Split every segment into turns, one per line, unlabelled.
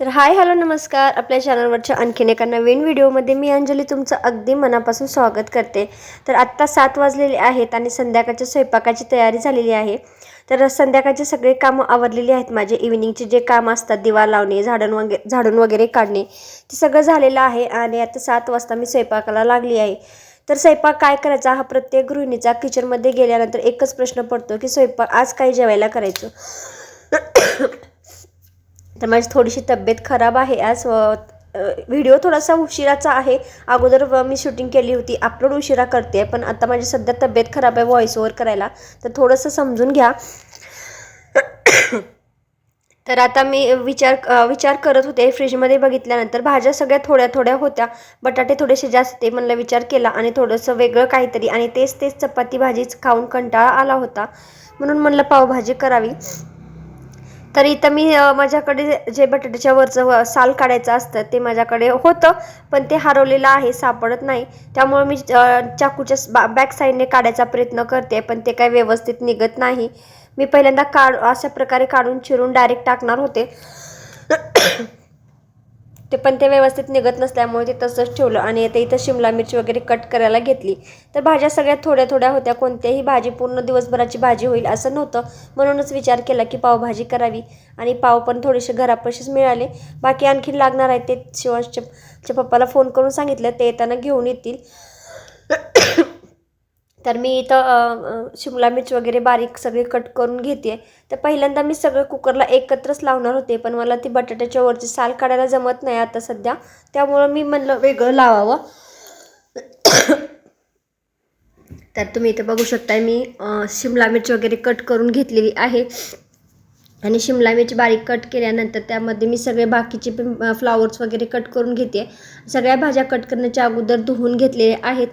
तर hi hello नमस्कार. आपल्या चॅनलवरच्या आणखीन एका नवीन व्हिडिओमध्ये मी अंजली तुमचं अगदी मनापासून स्वागत करते. तर आत्ता सात वाजलेले आहेत आणि संध्याकाळच्या स्वयंपाकाची तयारी झालेली आहे. तर संध्याकाळचे सगळे कामं आवरलेली आहेत. माझे इव्हिनिंगचे जे काम असतात दिवा लावणे झाडण वगैरे झाडून वगैरे काढणे ते सगळं झालेलं आहे आणि आता सात वाजता मी स्वयंपाकाला लागली आहे. तर स्वयंपाक काय करायचा हा प्रत्येक गृहिणीचा किचनमध्ये गेल्यानंतर एकच प्रश्न पडतो की स्वयंपाक आज काय जेवायला करायचं? तर माझी थोडीशी तब्येत खराब आहे आज. व्हिडिओ थोडासा उशिराचा आहे. अगोदर व मी शूटिंग केली होती. अपलोड उशिरा करते पण आता माझी सध्या तब्येत खराब आहे व्हॉइस ओवर करायला. तर थोडंसं समजून घ्या. तर आता मी विचार विचार करत होते. फ्रीजमध्ये बघितल्यानंतर भाज्या सगळ्या थोड्या थोड्या होत्या. बटाटे थोडेसे जास्त ते म्हणलं विचार केला आणि थोडंसं वेगळं काहीतरी आणि तेच तेच चपाती भाजीच खाऊन कंटाळा आला होता. म्हणून म्हणलं पावभाजी करावी. तर इथं मी माझ्याकडे जे बटाट्याच्या वरचं व- साल काढायचं असतं ते माझ्याकडे होतं पण ते हरवलेलं आहे सापडत नाही. त्यामुळे मी चाकूच्या बा बॅक साईडने काढायचा प्रयत्न करते पण ते काही व्यवस्थित निघत नाही. मी पहिल्यांदा काढ अशा प्रकारे काढून चिरून डायरेक्ट टाकणार होते. ते पण ते व्यवस्थित निघत नसल्यामुळे ते तसंच ठेवलं आणि आता इथं शिमला मिरची वगैरे कट करायला घेतली. तर भाज्या सगळ्या थोड्या थोड्या होत्या कोणत्याही भाजी पूर्ण दिवसभराची भाजी होईल असं नव्हतं. म्हणूनच विचार केला की पावभाजी करावी आणि पाव पण थोडेसे घरापाशीच मिळाले. बाकी आणखीन लागणार आहे ते शिवांशच्या पप्पाला फोन करून सांगितलं ते येताना घेऊन येतील. तर मी इथं शिमला मिर्च वगैरे बारीक सगळे कट करून घेते तर पहिल्यांदा मी सगळं कुकरला एकत्रच लावणार होते पण मला ती बटाट्याच्या वरची साल काढायला जमत नाही आता सध्या. त्यामुळं मी म्हणलं वेगळं लावावं. तर तुम्ही इथं बघू शकताय मी शिमला मिर्च वगैरे कट करून घेतलेली आहे. आणि शिमला मिरची बारीक कट केल्यानंतर त्यामध्ये मी सगळे बाकीचे पण फ्लावर्स वगैरे कट करून घेते सगळ्या भाज्या कट करण्याच्या अगोदर धुवून घेतलेले आहेत.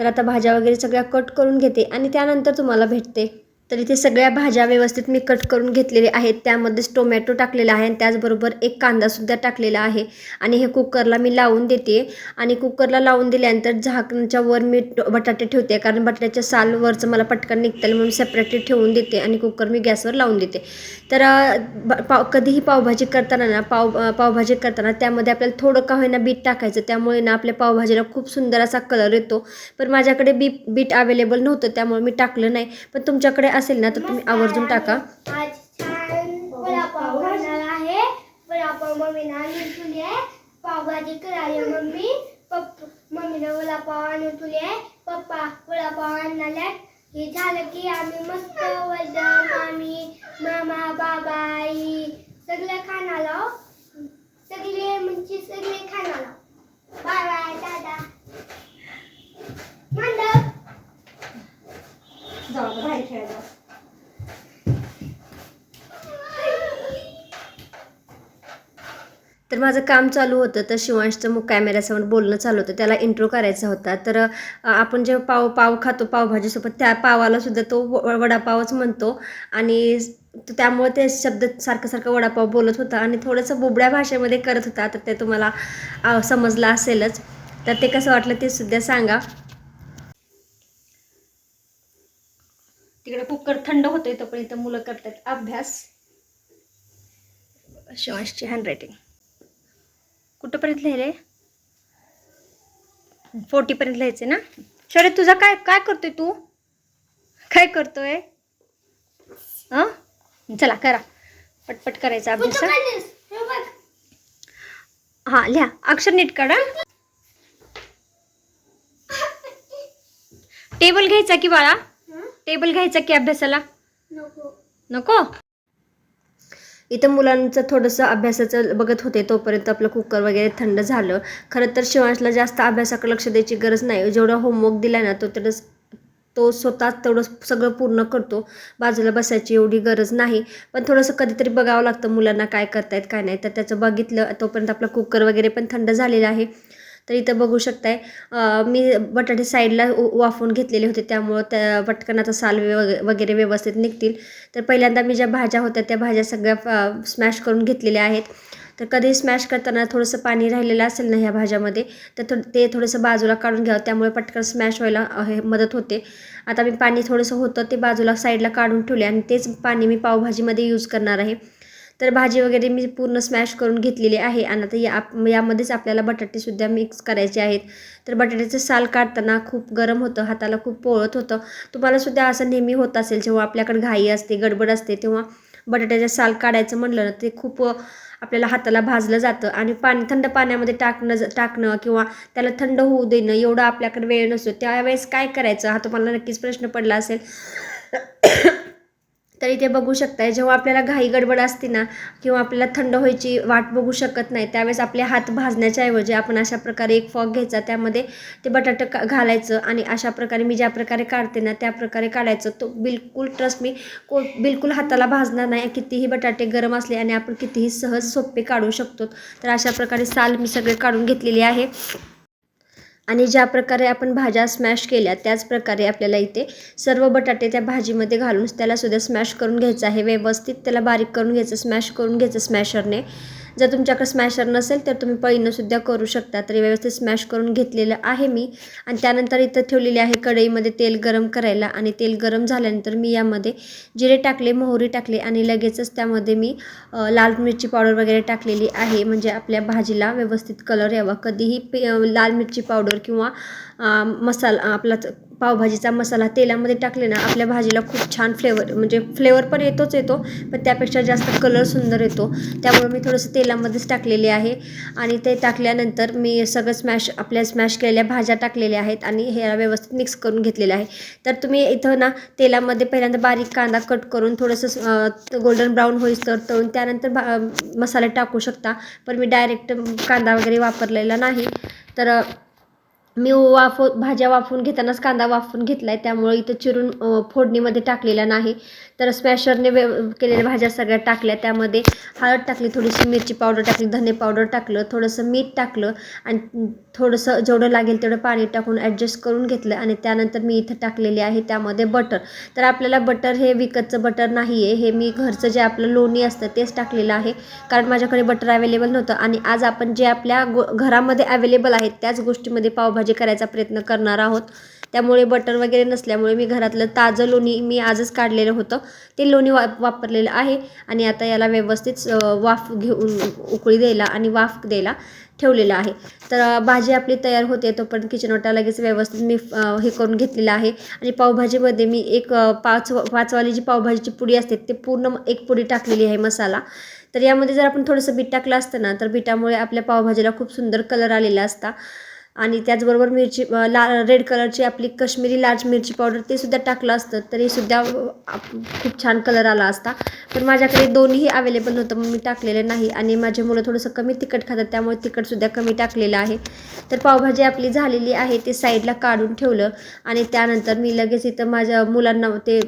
तर आता भाज्या वगैरे सगळ्या कट करून घेते आणि त्यानंतर तुम्हाला भेटते. तर इथे सगळ्या भाज्या व्यवस्थित मी कट करून घेतलेले आहेत. त्यामध्येच टोमॅटो टाकलेला आहे आणि त्याचबरोबर एक कांदासुद्धा टाकलेला आहे. आणि हे कुकरला मी लावून देते. आणि कुकरला लावून दिल्यानंतर झाकणच्या वर मी बटाटे ठेवते. कारण बटाट्याच्या सालवरचं मला पटकन निघतं म्हणून सेपरेटली ठेवून देते आणि कुकर मी गॅसवर लावून देते. तर ब- पाव कधीही पावभाजी करताना ना पाव पावभाजी करताना त्यामध्ये आपल्याला थोडं का होईना बीट टाकायचं. त्यामुळे ना आपल्या पावभाजीला खूप सुंदर असा कलर येतो. पण माझ्याकडे बी बीट अवेलेबल नव्हतं त्यामुळे मी टाकलं नाही. पण तुमच्याकडे असेल ना तर तुम्ही आवर्जून टाका
आहे वडापाव मम्मीने आणून ठेवली पावभाजी करायला मम्मी पप्पा मम्मीने वडापाव आणून तुले पप्पा वडापाव आणणार हे झालं की आम्ही मस्त वजन मामी मामा बाबा आई सगळे खाणार आहोत. सगळे म्हणजे सगळे खाणार बाय बाय दादा मंडप
तर माझं काम चालू होतं तर शिवांशचं मग कॅमेऱ्यासमोर बोलणं चालू होतं त्याला इंट्रो करायचा होता. तर आपण जेव्हा पाव पाव खातो पावभाजीसोबत त्या पावाला सुद्धा तो व- वडापावच म्हणतो. आणि त्यामुळे ते शब्द सारखं सारखं वडापाव बोलत होता आणि थोडंसं बोबड्या भाषेमध्ये करत होता. तर ते तुम्हाला समजलं असेलच. तर ते कसं वाटलं ते सुद्धा सांगा. तिकडे कुकर थंड होतोय तोपर्यंत मुलं करतात. अभ्यास. शिवांशची हँडरायटिंग कुठंपर्यंत लिहिले? फोर्टीपर्यंत लिहायचे ना? शरद तुझा काय काय करतोय तू? काय करतोय? हां? चला करा. पटपट करायचा अभ्यास हा? लिहा. अक्षर नीट काढा. टेबल घ्यायचा की बाळा? टेबल घ्यायचा की अभ्यासाला?
नको.
नको? इथं मुलांचं थोडंसं अभ्यासाचं बघत होते तोपर्यंत आपलं कुकर वगैरे थंड झालं. खरं तर शिवांशला जास्त अभ्यासाकडे लक्ष द्यायची गरज नाही. जेवढा होमवर्क दिला ना तो तेवढं तो स्वतः तेवढं सगळं पूर्ण करतो. बाजूला बसायची एवढी गरज नाही. पण थोडंसं कधीतरी बघावं लागतं मुलांना काय करतायत काय नाही. तर त्याचं बघितलं तोपर्यंत आपला कुकर वगैरे पण थंड झालेला आहे. तर इथं बघू शकताय. मी बटाटे साईडला उ- वाफवून घेतलेले होते. त्यामुळं त्या पटकनाचा साल वगैरे व्यवस्थित निघतील. तर पहिल्यांदा मी ज्या भाज्या होत्या त्या भाज्या सगळ्या स्मॅश करून घेतलेल्या आहेत. तर कधी स्मॅश करताना थोडंसं पाणी राहिलेलं असेल ना ह्या भाज्यामध्ये तर थो ते थोडंसं बाजूला काढून घ्यावं. त्यामुळे पटकन स्मॅश व्हायला हे मदत होते. आता मी पाणी थोडंसं होतं ते बाजूला साईडला काढून ठेवले आणि तेच पाणी मी पावभाजीमध्ये यूज करणार आहे. तर भाजी वगैरे मी पूर्ण स्मॅश करून घेतलेली आहे. आणि आता या आप- यामध्येच आपल्याला बटाटेसुद्धा मिक्स करायचे आहेत. तर बटाट्याचं साल काढताना खूप गरम होतं हाताला खूप पोळत होतं. तुम्हालासुद्धा असं नेहमी होत असेल जेव्हा आपल्याकडे घाई असते गडबड असते तेव्हा बटाट्याचं साल काढायचं म्हणलं ना ते खूप आपल्याला हाताला भाजलं जातं. आणि पाणी थंड पाण्यामध्ये टाकणं ज- टाकणं किंवा त्याला थंड होऊ देणं एवढं आपल्याकडे वेळ नसतो. त्यावेळेस काय करायचं हा तुम्हाला नक्कीच प्रश्न पडला असेल. तर इथे बघू शकताय जेव्हा आपल्याला घाई गडबड असते ना किंवा आपल्याला थंड व्हायची वाट बघू शकत नाही त्यावेळेस आपले हात भाजण्याच्या ऐवजी आपण अशा प्रकारे एक फॉग घ्यायचा त्यामध्ये ते बटाटे का घालायचं आणि अशा प्रकारे मी ज्या प्रकारे काढते ना त्या प्रकारे काढायचं. तो बिलकुल ट्रस्ट मी को बिलकुल हाताला भाजणार नाही कितीही बटाटे गरम असले आणि आपण कितीही सहज सोपे काढू शकतो. तर अशा प्रकारे साल मी सगळे काढून घेतलेली आहे. आणि ज्या प्रकारे आपण भाज्या स्मॅश केल्या त्याच प्रकारे आपल्याला इथे सर्व बटाटे त्या भाजीमध्ये घालून त्याला सुद्धा स्मॅश करून घ्यायचं आहे. व्यवस्थित त्याला बारीक करून घ्यायचं स्मॅश करून घ्यायचं स्मॅशरने जर तुमच्याकडे स्मॅशर नसेल तर तुम्ही पळीनं सुद्धा करू शकता. तरी व्यवस्थित स्मॅश करून घेतलेलं आहे मी. आणि त्यानंतर इथं ठेवलेली आहे कढईमध्ये तेल गरम करायला. आणि तेल गरम झाल्यानंतर मी यामध्ये जिरे टाकले मोहरी टाकले आणि लगेचच त्यामध्ये मी लाल मिरची पावडर वगैरे टाकलेली आहे. म्हणजे आपल्या भाजीला व्यवस्थित कलर यावा. कधीही पे लाल मिरची पावडर किंवा मसाला आपला पावभाजीचा मसाला तेलामध्ये टाकले ना आपल्या भाजीला खूप छान फ्लेवर म्हणजे फ्लेवर पण येतोच येतो पण त्यापेक्षा जास्त कलर सुंदर येतो. त्यामुळे मी थोडंसं तेलामध्येच टाकलेले आहे. आणि ते टाकल्यानंतर मी सगळं स्मॅश आपल्या स्मॅश केलेल्या भाज्या टाकलेल्या आहेत आणि हे व्यवस्थित मिक्स करून घेतलेलं आहे. तर तुम्ही इथं ना तेलामध्ये पहिल्यांदा बारीक कांदा कट करून थोडंसं गोल्डन ब्राऊन होईस तर तळून त्यानंतर भा मसाले टाकू शकता. पण मी डायरेक्ट कांदा वगैरे वापरलेला नाही. तर मी वाफ भाज्या वाफून घेतानाच कांदा वाफून घेतला आहे त्यामुळे इथं चिरून फोडणीमध्ये टाकलेला नाही. तर स्मॅशरने वे केलेल्या भाज्या सगळ्या टाकल्या. त्यामध्ये हळद टाकली थोडीशी मिरची पावडर टाकली धने पावडर टाकलं थोडंसं मीठ टाकलं आणि थोडंसं जेवढं लागेल तेवढं पाणी टाकून ॲडजस्ट करून घेतलं आणि त्यानंतर मी इथं टाकलेले आहे त्यामध्ये बटर तर आपल्याला बटर हे विकतचं बटर नाही आहे हे मी घरचं जे आपलं लोणी असतं तेच टाकलेलं आहे. कारण माझ्याकडे बटर अवेलेबल नव्हतं आणि आज आपण जे आपल्या गो घरामध्ये अवेलेबल आहेत त्याच गोष्टीमध्ये पावभाजी करायचा प्रयत्न करणार आहोत. त्यामुळे बटर वगैरे नसल्यामुळे मी घरातलं ताजं लोणी मी आजच काढलेलं होतं. ते लोणी वा वापरलेलं आहे आणि आता याला व्यवस्थित वाफ घेऊन उकळी द्यायला आणि वाफ द्यायला ठेवलेलं आहे. तर भाजी आपली तयार होते तोपर्यंत किचन ओटा लगेच व्यवस्थित मी हे करून घेतलेलं आहे. आणि पावभाजीमध्ये मी एक पाच पाचवाली जी पावभाजीची पुडी असते ते पूर्ण एक पुडी टाकलेली आहे मसाला. तर यामध्ये जर आपण थोडंसं बीट टाकलं असतं ना तर बिटामुळे आपल्या पावभाजीला खूप सुंदर कलर आलेला असता. आणि त्याचबरोबर मिरची ला रेड कलरची आपली कश्मीरी लाल मिरची पावडर ते सुद्धा टाकलं असतं. तरी सुद्धा खूप छान कलर आला असता. पण माझ्याकडे दोन्ही अवेलेबल नव्हतं मग मी टाकलेलं नाही. आणि माझे मुलं थोडंसं कमी तिखट खातात त्यामुळे तिखटसुद्धा कमी टाकलेलं आहे. तर पावभाजी आपली झालेली आहे ते साईडला काढून ठेवलं. आणि त्यानंतर मी लगेच इथं माझ्या मुलांना ते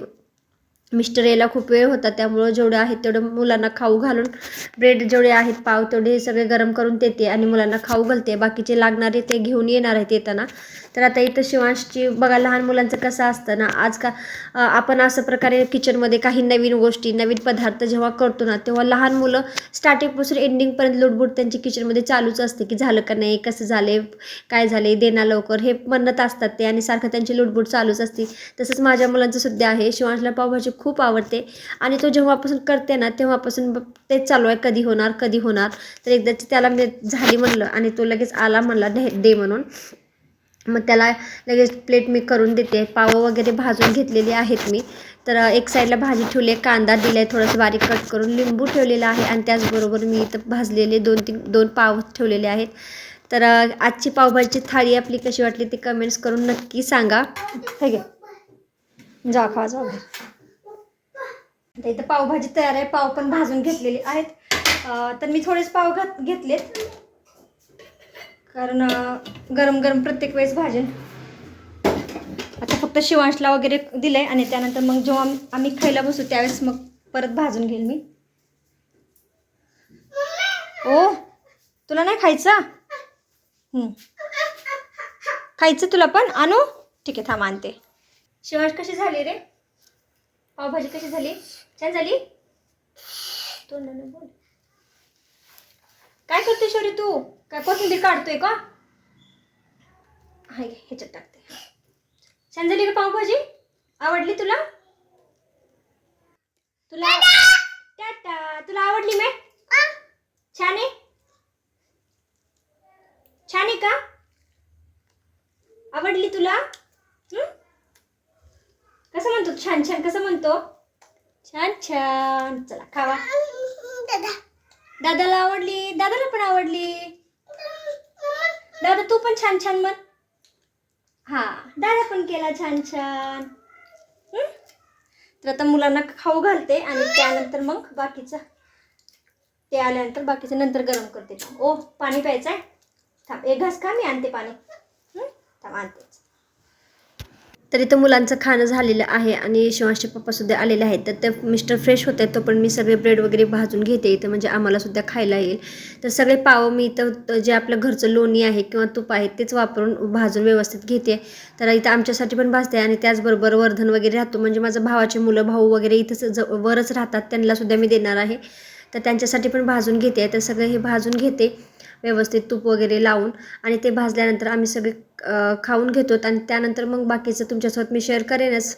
मिस्टर यायला खूप वेळ होता त्यामुळं जेवढं आहेत तेवढं मुलांना खाऊ घालून ब्रेड जेवढे आहेत पाव तेवढे सगळे गरम करून देते आणि मुलांना खाऊ घालते. बाकीचे लागणारे ते घेऊन येणार आहेत येताना. तर आता इथं शिवांशची बघा लहान मुलांचं कसं असतं ना आज का आपण असं प्रकारे किचनमध्ये काही नवीन गोष्टी नवीन पदार्थ जेव्हा करतो ना तेव्हा लहान मुलं स्टार्टिंगपासून एंडिंगपर्यंत लुडबुड त्यांची किचनमध्ये चालूच असते की झालं का नाही कसं झाले काय झाले देना लवकर हे म्हणत असतात ते आणि सारखं त्यांची लुडबुड चालूच असते. तसंच माझ्या मुलांचं सुद्धा आहे शिवांशला पावभाजी खूप आवडते आणि तो जेव्हापासून करते ना तेव्हापासून तेच चालू आहे कधी होणार कधी होणार. तर एकदाची त्याला मी झाली म्हणलं आणि तो लगेच आला म्हणला दे म्हणून. मग त्याला लगेच प्लेट मी करून देते. पाव वगैरे भाजून घेतलेली आहेत मी. तर एक साईडला भाजी ठेवली आहे कांदा दिला आहे थोडंसं बारीक कट करून लिंबू ठेवलेला आहे आणि त्याचबरोबर मी इथं भाजलेले दोन तीन दोन पाव ठेवलेले आहेत. तर आजची पावभाजीची थाळी आपली कशी वाटली ती कमेंट्स करून नक्की सांगा. ठीक आहे जा खा जा. तर इथं पावभाजी तयार आहे. पाव पण भाजून घेतलेली आहेत. तर मी थोडेच पाव घात घेतलेत. कारण गरम गरम प्रत्येक वेळेस भाजन आता फक्त शिवांशला वगैरे दिलं आहे आणि त्यानंतर मग जेव्हा आम्ही खायला बसू त्यावेळेस मग परत भाजून घेईल मी. ओ तुला नाही खायचं? खायचं तुला पण? आणू? ठीक आहे थांब आणते. शिवांश कशी झाली रे? पावभाजी कशी झाली? छान झाली? तोंडाने बोल. काय करते शौर्य तू? काय कोथिंबीर काढतोय का? हाय ह्याच्यात टाकते. छान झाली का पावभाजी आवडली तुला? तुला टाटा! तुला आवडली मॅट छान आहे? छान आहे का? आवडली तुला? कसं म्हणतो छान छान कसं म्हणतो? छान छान. चला खावा. दादाला आवडली? दादाला पण आवडली? दादा तू पण छान छान म्हण. हा दादा पण केला छान छान. तर आता मुलांना खाऊ घालते आणि त्यानंतर मग बाकीचं ते आल्यानंतर बाकीचं नंतर गरम करते. ओ पाणी प्यायचं आहे थांब एक घास खा मी आणते पाणी. थांब आणते. तर इथं मुलांचं खाणं झालेलं आहे आणि शिवांशचे पप्पासुद्धा आलेले आहेत. तर ते मिस्टर फ्रेश होते तो पण मी सगळे ब्रेड वगैरे भाजून घेते इथं म्हणजे आम्हालासुद्धा खायला येईल. तर सगळे पाव मी इथं जे आपलं घरचं लोणी आहे किंवा तूप आहे तेच वापरून भाजून व्यवस्थित घेते. तर इथं आमच्यासाठी पण भाजते आणि त्याचबरोबर वर्धन वगैरे राहतो. म्हणजे माझं भावाचे मुलं भाऊ वगैरे इथंच ज वरच राहतात त्यांनासुद्धा मी देणार आहे. तर त्यांच्यासाठी पण भाजून घेते. तर सगळं हे भाजून घेते. व्यवस्थित तूप वगैरे लावून आणि ते भाजल्यानंतर आम्ही सगळे खाऊन घेतो आणि त्यानंतर मग बाकीचं तुमच्यासोबत मी शेअर करेनच.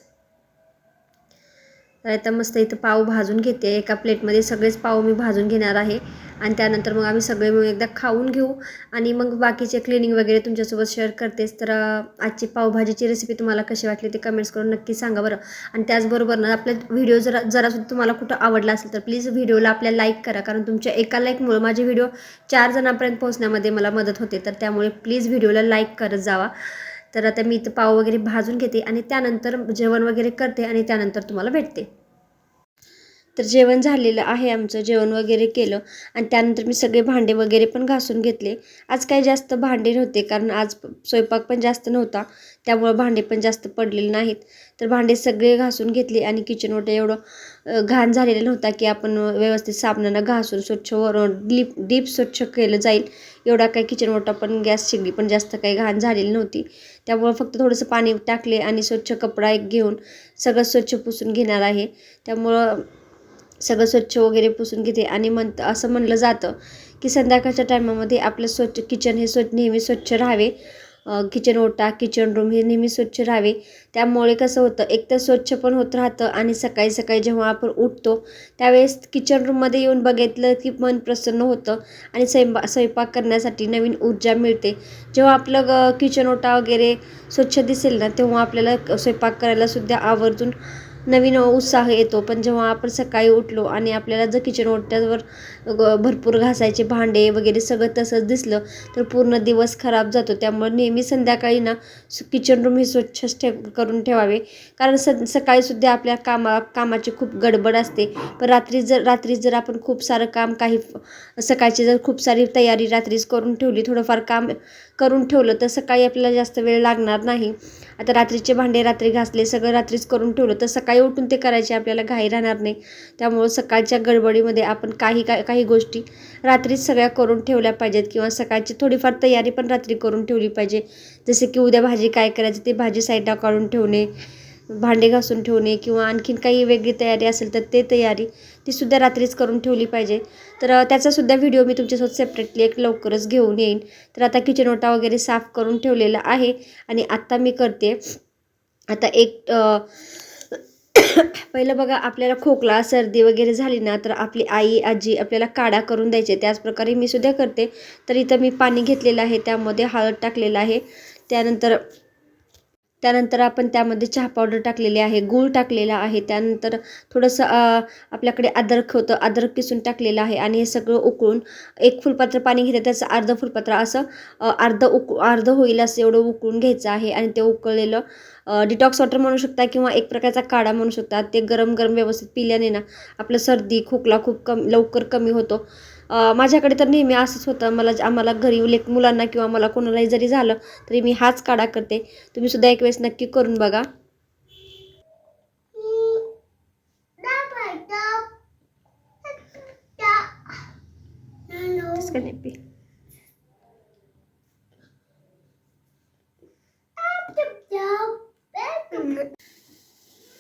तर आता मस्त इथं पाव भाजून घेते. एका प्लेटमध्ये सगळेच पाव मी भाजून घेणार आहे. आणि त्यानंतर मग आम्ही सगळे मिळून एकदा खाऊन घेऊ. आणि मग बाकीचे क्लिनिंग वगैरे तुमच्यासोबत शेअर करतेच तर आजची पावभाजीची रेसिपी तुम्हाला कशी वाटली ते कमेंट्स करून नक्की सांगा बरं. आणि त्याचबरोबर ना आपला व्हिडिओ जरा जरासुद्धा तुम्हाला कुठं आवडला असेल तर प्लीज व्हिडिओला आपल्या लाईक करा. कारण तुमच्या एका लाईकमुळे माझे व्हिडिओ चार जणांपर्यंत पोहोचण्यामध्ये मला मदत होते. तर त्यामुळे प्लीज व्हिडिओला लाईक करत जावा. तर आता मी इथं पाव वगैरे भाजून घेते आणि त्यानंतर जेवण वगैरे करते आणि त्यानंतर तुम्हाला भेटते. तर जेवण झालेलं आहे आमचं जेवण वगैरे केलं. आणि त्यानंतर मी सगळे भांडे वगैरे पण घासून घेतले. आज काही जास्त भांडे नव्हते कारण आज स्वयंपाक पण जास्त नव्हता. त्यामुळं भांडे पण जास्त पडलेले नाहीत. तर भांडे सगळे घासून घेतले आणि किचन एवढं घाण झालेलं नव्हता की आपण व्यवस्थित साबणानं घासून स्वच्छ वर डीप डीप स्वच्छ केलं जाईल. एवढा काही किचन ओटा पण गॅस शिगली पण जास्त काही घाण झालेली नव्हती. त्यामुळं फक्त थोडंसं पाणी टाकले आणि स्वच्छ कपडा एक घेऊन सगळं स्वच्छ पुसून घेणार आहे. त्यामुळं सगळं स्वच्छ वगैरे पुसून घेते. आणि म्हण असं म्हणलं जातं की संध्याकाळच्या टायमामध्ये आपलं स्वच्छ किचन हे स्वच्छ नेहमी स्वच्छ राहावे. किचन ओटा किचन रूम हे नेहमी स्वच्छ राहावे. त्यामुळे कसं होतं एक तर स्वच्छ पण होत राहतं आणि सकाळी सकाळी जेव्हा आपण उठतो त्यावेळेस किचन रूममध्ये येऊन बघितलं की मन प्रसन्न होतं आणि स्वयंपा स्वयंपाक करण्यासाठी नवीन ऊर्जा मिळते. जेव्हा आपलं ग किचन ओटा वगैरे स्वच्छ दिसेल ना तेव्हा आपल्याला स्वयंपाक करायला सुद्धा आवर्जून नवीन उत्साह येतो. पण जेव्हा आपण सकाळी उठलो आणि आपल्याला जर किचन ओट्यावर ग- भरपूर घासायचे भांडे वगैरे सगळं तसंच दिसलं तर पूर्ण दिवस खराब जातो. त्यामुळे नेहमी संध्याकाळी ना किचन रूम हे स्वच्छच ठेव करून ठेवावे. कारण स सकाळीसुद्धा आपल्या कामा कामाची खूप गडबड असते. पण रात्री जर रात्री जर आपण खूप सारं काम काही सकाळची जर खूप सारी तयारी रात्रीच करून ठेवली थोडंफार काम करून ठेवलं तर सकाळी आपल्याला जास्त वेळ लागणार नाही. आता रात्रीचे भांडे रात्री घासले सगळं रात्रीच करून ठेवलं तर सकाळी उठून ते करायचे आपल्याला घाई राहणार नाही. त्यामुळं सकाळच्या गडबडीमध्ये आपण काही काही काही गोष्टी रात्रीच सगळ्या करून ठेवल्या पाहिजेत किंवा सकाळची थोडीफार तयारी पण रात्री करून ठेवली पाहिजे. जसे की उद्या भाजी काय करायची ते भाजी साईडला काढून ठेवणे भांडे घासून ठेवणे किंवा आणखीन काही वेगळी तयारी असेल तर ते तयारी तीसुद्धा रात्रीच करून ठेवली पाहिजे. तर त्याचासुद्धा व्हिडिओ मी तुमच्यासोबत सेपरेटली एक लवकरच घेऊन येईन. तर आता किचन ओटा वगैरे साफ करून ठेवलेला आहे आणि आत्ता मी करते. आता एक पहिलं बघा आपल्याला खोकला सर्दी वगैरे झाली ना तर आपली आई आजी आपल्याला काढा करून द्यायचे. त्याचप्रकारे मी सुद्धा करते. तर इथं मी पाणी घेतलेलं आहे त्यामध्ये हळद टाकलेलं आहे. त्यानंतर त्यानंतर आपण त्यामध्ये चहा पावडर टाकलेली आहे गूळ टाकलेला आहे त्यानंतर थोडंसं आपल्याकडे अद्रक होतं अद्रक किसून टाकलेलं आहे आणि हे सगळं उकळून एक फुलपात्र पाणी घेते त्याचं अर्ध फुलपात्र असं अर्ध उक अर्ध होईल असं एवढं उकळून घ्यायचं आहे आणि ते उकळलेलं डिटॉक्स वॉटर म्हणू शकता किंवा एक प्रकारचा काढा म्हणू शकता ते गरम गरम व्यवस्थित पिल्याने ना आपलं सर्दी खोकला खूप कम लवकर कमी होतो. माझ्याकडे तर नेहमी असंच होतं. मला आम्हाला घरी लेख मुलांना किंवा मला कोणालाही जरी झालं तरी मी हाच काढा करते. तुम्ही सुद्धा एक वेळेस नक्की करून बघा.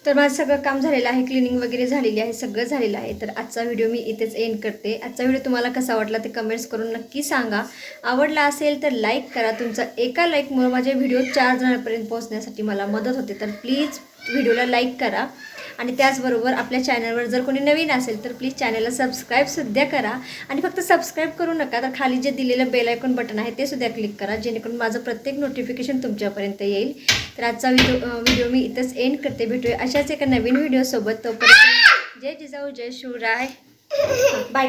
तर माझं सगळं काम झालेलं आहे क्लिनिंग वगैरे झालेली आहे सगळं झालेलं आहे. तर आजचा व्हिडिओ मी इथेच एंड करते. आजचा व्हिडिओ तुम्हाला कसा वाटला ते कमेंट्स करून नक्की सांगा. आवडला असेल तर लाईक करा. तुमचा एका लाईकमुळे माझे व्हिडिओ चार जणांपर्यंत पोहोचण्यासाठी मला मदत होते. तर प्लीज व्हिडिओला लाईक करा. आणि त्याचबरोबर आपल्या चॅनलवर जर कोणी नवीन असेल तर प्लीज चॅनलला सबस्क्राईबसुद्धा करा. आणि फक्त सबस्क्राईब करू नका तर खाली जे दिलेलं बेल आयकॉन बटन आहे ते सुद्धा क्लिक करा जेणेकरून माझं प्रत्येक नोटिफिकेशन तुमच्यापर्यंत येईल. तर आजचा व्हिडिओ व्हिडिओ मी इथंच एंड करते. भेटूया अशाच एका नवीन व्हिडिओसोबत तोपर्यंत जय जिजाऊ जय शिवराय. बाय